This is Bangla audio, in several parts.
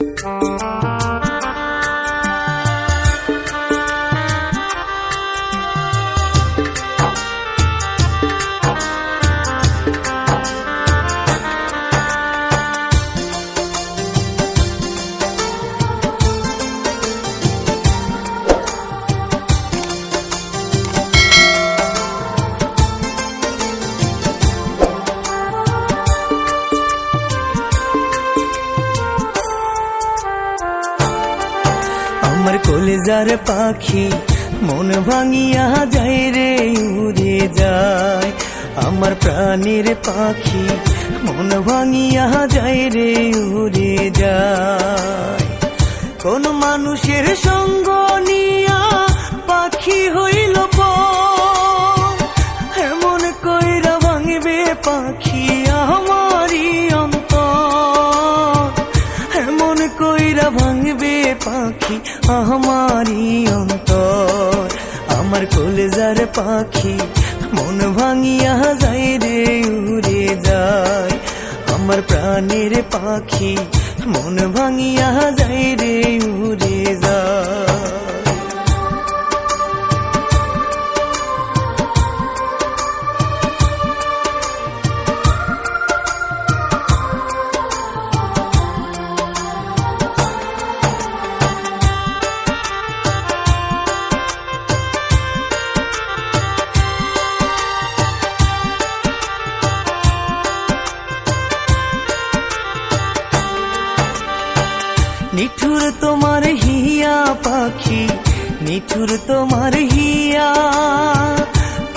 嗯。আমার কলেজার পাখি, মন ভাঙিয়া যায় রে, উড়ে যায়। আমার প্রাণের পাখি, মন ভাঙিয়া যায় রে, উড়ে যায়। কোন মানুষের সঙ্গ নিয়া পাখি আমারই অন্তর। আমার কলেজার পাখি, মন ভাঙিয়া যায় রে, উড়ে যায়। আমার প্রাণের পাখি, মন ভাঙিয়া যায় রে, উড়ে নিঠুর তোমার হিয়া পাখি, নিঠুর তোমার হিয়া।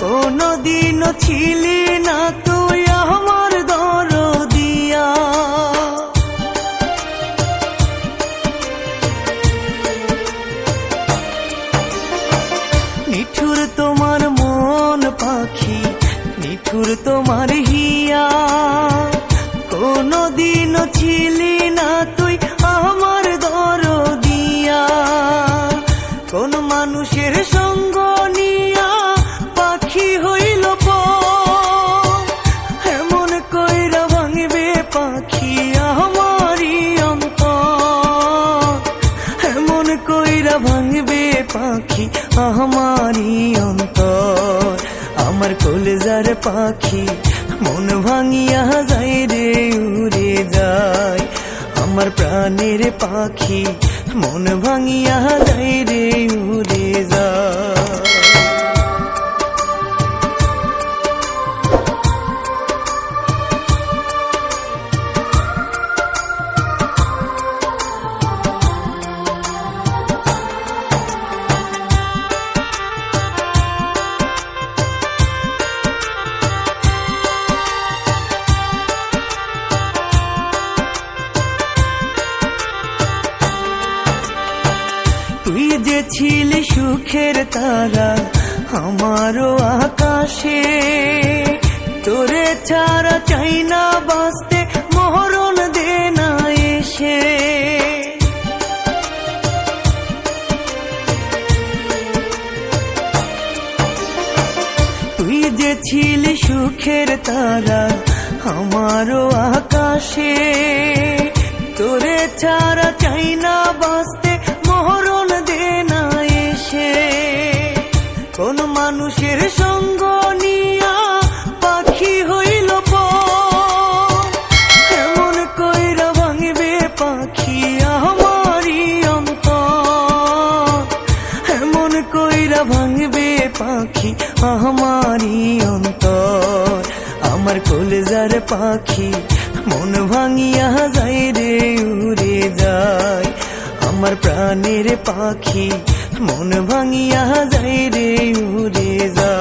কোনদিন ছিলি না তুই আমার দর দিয়া নিঠুর তোমার মন পাখি, নিঠুর তোমার হিয়া। কোনদিন ছিলি না তুই আমার কোন মানুষের সঙ্গ নিয়া পাখি হইল। এমন কইরা ভাঙবে পাখি আমারই অন্তর। এমন কইরা ভাঙবে পাখি আমারই অন্তর। আমার কলেজার পাখি মন ভাঙিয়া যায় রে, উড়ে যায়। আমার প্রাণের পাখি মন ভাঙিয়া যাই রে উড়ে যায় ছিলি সুখের তারা আমারও আকাশে। তোরে ছাড়া চাই না বাঁচতে, মহরণ দে না এসে। তুই যে ছিলি সুখের তারা আমারও আকাশে। তোরে ছাড়া চাই না বাঁচতে মানুষের সঙ্গ নিয়া পাখি হইল। এমন কইরা ভাঙবে পাখি আমারই অন্ত এমন কইরা ভাঙবে পাখি আমারই অন্তর। আমার কলেজার পাখি মন ভাঙিয়া যায় রে, উড়ে যায়। আমার প্রাণের পাখি মন ভাঙিয়া যাই রে উড়ে যা।